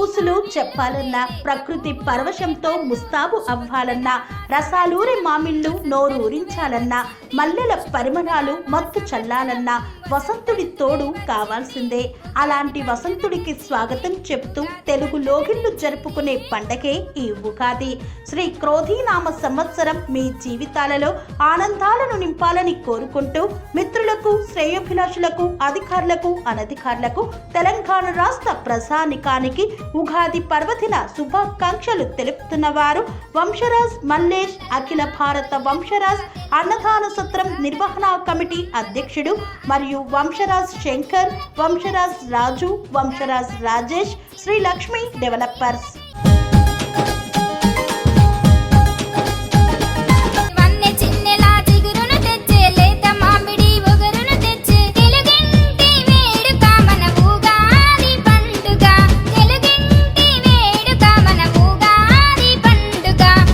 ఊసులు చెప్పాలన్నా ప్రకృతి పరవశంతో ముస్తాబు అవ్వాలన్నా రసాలూరి మామిళ్ళు నోరూరించాలన్నా మల్లెల పరిమళాలు మత్తు చల్లాలన్నా వసంతుడి తోడు కావాల్సిందే. అలాంటి వసంతుడికి స్వాగతం చెప్తూ తెలుగు లోగిళ్ళు జరుపుకునే పండగే ఈ ఉగాది. శ్రీ క్రోధీనామ సంవత్సరం మీ జీవితాలలో ఆనందాలను నింపాలని కోరుకుంటూ మిత్రులకు శ్రేయోభిలాషులకు అధికారులకు అనధికారులకు తెలంగాణ రాష్ట్ర ప్రజానికానికి ఉగాది పర్వదిన శుభాకాంక్షలు తెలుపుతున్న వారు వంశరాజ్ మల్లేష్ అఖిల భారత వంశరాజ్ అన్నదాన సత్రం నిర్వహణ కమిటీ అధ్యక్షుడు మరియు వంశరాజ్ శంకర్ వంశరాజ్ రాజు వంశరాజ్ రాజేష్ శ్రీ లక్ష్మి డెవలపర్స్.